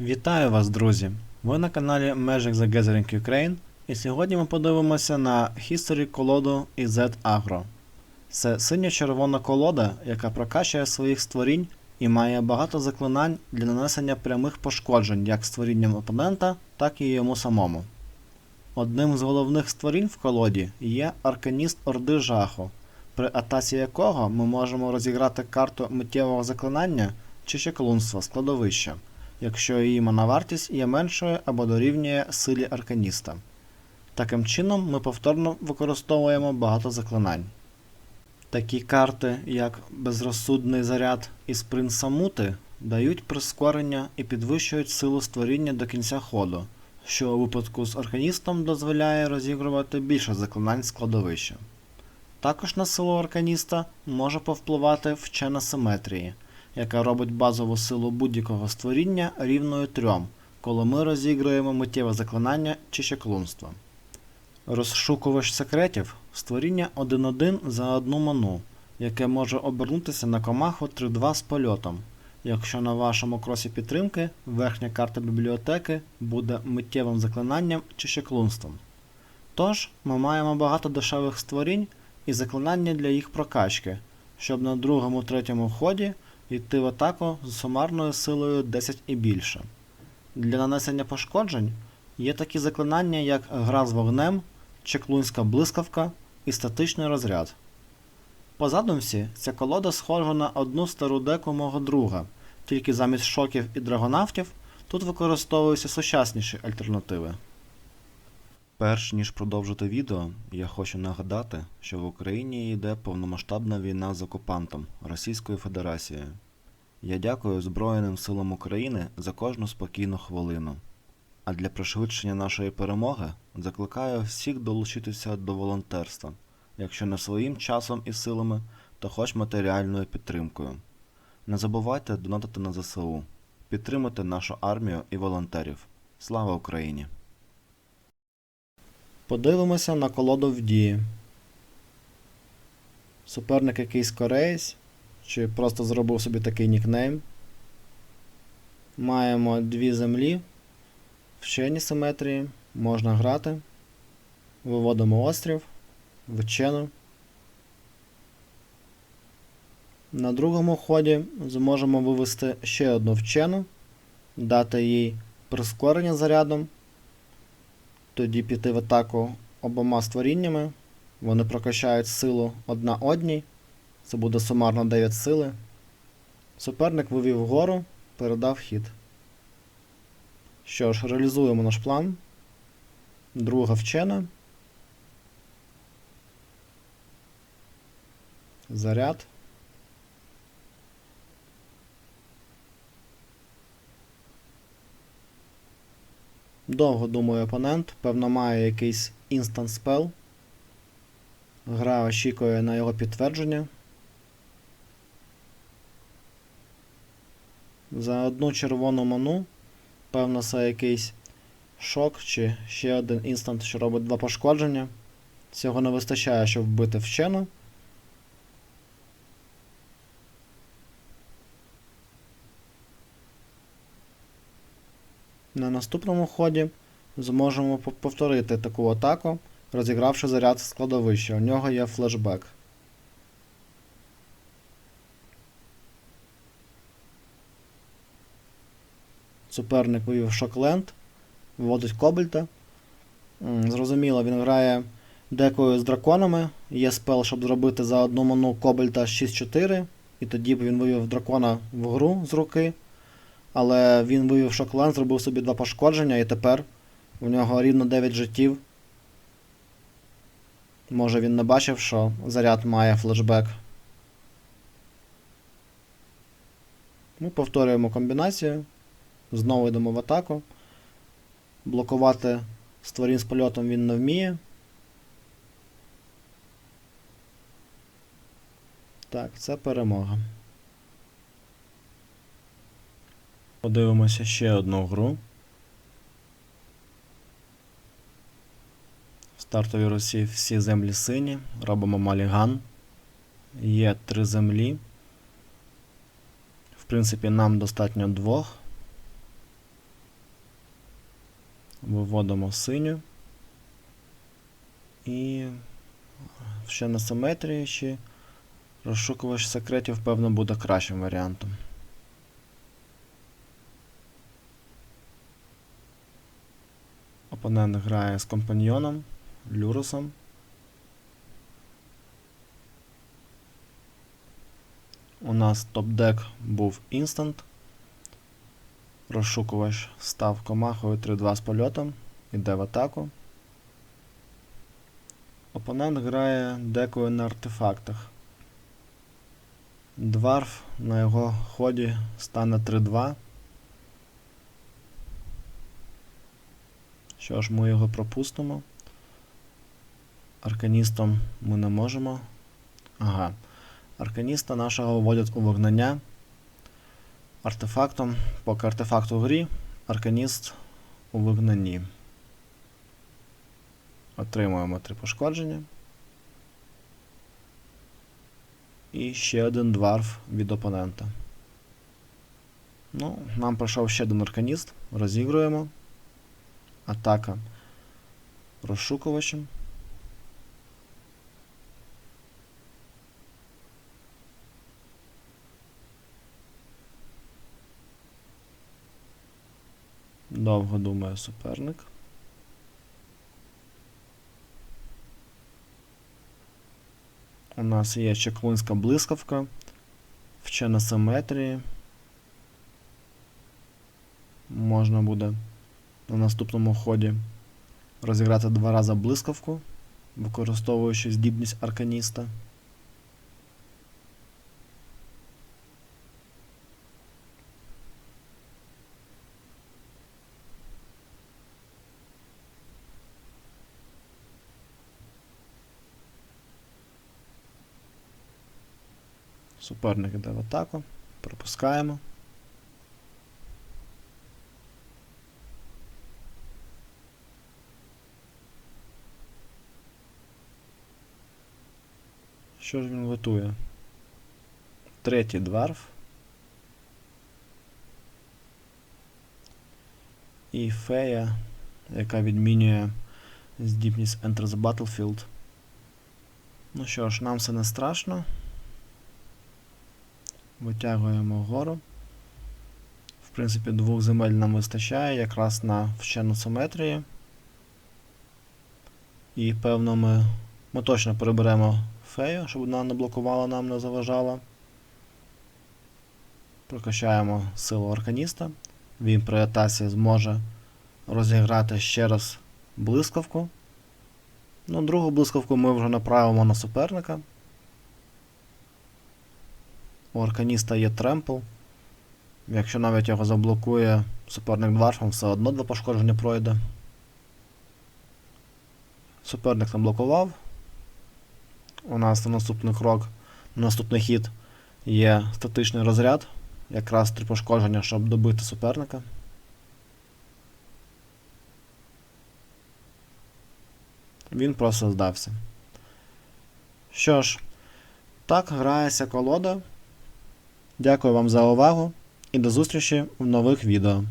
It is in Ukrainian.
Вітаю вас, друзі! Ви на каналі Magic the Gathering Ukraine, і сьогодні ми подивимося на History колоду IZ Agro. Це синьо-червона колода, яка прокачує своїх створінь і має багато заклинань для нанесення прямих пошкоджень як створінням опонента, так і йому самому. Одним з головних створінь в колоді є арканіст Орди Жаху, при атаці якого ми можемо розіграти карту миттєвого заклинання чи чеклунства складовища якщо її моновартість є меншою або дорівнює силі арканіста. Таким чином, ми повторно використовуємо багато заклинань. Такі карти, як Безрозсудний заряд і Спринт Самути, дають прискорення і підвищують силу створіння до кінця ходу, що у випадку з арканістом дозволяє розігрувати більше заклинань складовища. Також на силу арканіста може повпливати вчена симетрії, яка робить базову силу будь-якого створіння рівною 3, коли ми розігруємо миттєве заклинання чи чеклунство. Розшукувач секретів створіння 1-1 за одну ману, яке може обернутися на комаху 3-2 з польотом, якщо на вашому кросі підтримки верхня карта бібліотеки буде миттєвим заклинанням чи чеклунством. Тож, ми маємо багато дешевих створінь і заклинання для їх прокачки, щоб на другому-третьому ході йти в атаку з сумарною силою 10 і більше. Для нанесення пошкоджень є такі заклинання, як гра з вогнем, чеклунська блискавка і статичний розряд. По задумці, ця колода схожа на одну стару деку мого друга, тільки замість шоків і драгонавтів тут використовуються сучасніші альтернативи. Перш ніж продовжити відео, я хочу нагадати, що в Україні йде повномасштабна війна з окупантом Російською Федерацією. Я дякую Збройним силам України за кожну спокійну хвилину. А для пришвидшення нашої перемоги закликаю всіх долучитися до волонтерства, якщо не своїм часом і силами, то хоч матеріальною підтримкою. Не забувайте донатити на ЗСУ, підтримати нашу армію і волонтерів. Слава Україні! Подивимося на колоду в дії. Суперник якийсь кореєць, чи просто зробив собі такий нікнейм. Маємо дві землі. Вчені симетрії. Можна грати. Виводимо острів, вчену. На другому ході зможемо вивести ще одну вчену, дати їй прискорення зарядом тоді піти в атаку обома створіннями. Вони прокачають силу одна одній. Це буде сумарно 9 сили. Суперник вивів вгору, передав хід. Що ж, реалізуємо наш план. Друга вчена. Заряд. Довго думає опонент, певно, має якийсь інстант спел. Гра очікує на його підтвердження. За одну червону ману, певно, це якийсь шок чи ще один інстант, що робить два пошкодження. Цього не вистачає, щоб вбити вчену. На наступному ході зможемо повторити таку атаку, розігравши заряд складовища. У нього є флешбек. Суперник вивів Шокленд, виводить Кобальта. Зрозуміло, він грає декою з драконами. Є спел, щоб зробити за одну ману Кобальта 6-4, і тоді б він вивів дракона в гру з руки. Але він вивів Шокленд, зробив собі два пошкодження, і тепер у нього рівно 9 життів. Може він не бачив, що заряд має флешбек. Ми повторюємо комбінацію. Знову йдемо в атаку. Блокувати створінь з польотом він не вміє. Так, це перемога. Подивимося ще одну гру. В стартовій Русі всі землі сині. Робимо маліган. Є три землі. В принципі, нам достатньо двох. Виводимо синю. І ще на симетрії чи розшукувач секретів, певно, буде кращим варіантом. Опонент грає з компаньйоном, Люрусом. У нас топ-дек був інстант. Розшукувач став комахою 3-2 з польотом. Іде в атаку. Опонент грає декою на артефактах. Дварф на його ході стане 3-2. Що ж, ми його пропустимо. Арканістом ми не можемо. Ага. Арканіста нашого вводять у вигнання. Артефактом, поки артефакт у грі, арканіст у вигнанні. Отримуємо три пошкодження. І ще один дварф від опонента. Ну, нам пройшов ще один арканіст. Розігруємо. Атака розшукувачем. Довго думає суперник. У нас є чеклунська блискавка, вчена симетрії. Можна буде на наступному ході розіграти два рази блискавку, використовуючи здібність арканіста. Суперник іде в атаку. Пропускаємо. Що ж він готує? Третій дварф. І фея, яка відмінює здібність Enter the Battlefield. Ну що ж, нам все не страшно. Витягуємо вгору. В принципі, двох земель нам вистачає якраз на вчену симетрії. І певно ми, ми точно переберемо фею, щоб вона не блокувала нам, не заважала. Прокачаємо силу арканіста. Він при атаці зможе розіграти ще раз блискавку. Ну, другу блискавку ми вже направимо на суперника. У арканіста є тремпл. Якщо навіть його заблокує суперник дварфом, все одно два пошкодження пройде. Суперник там блокував. У нас на наступний крок, на наступний хід є статичний розряд. Якраз три пошкодження, щоб добити суперника. Він просто здався. Що ж, так грається колода. Дякую вам за увагу і до зустрічі в нових відео.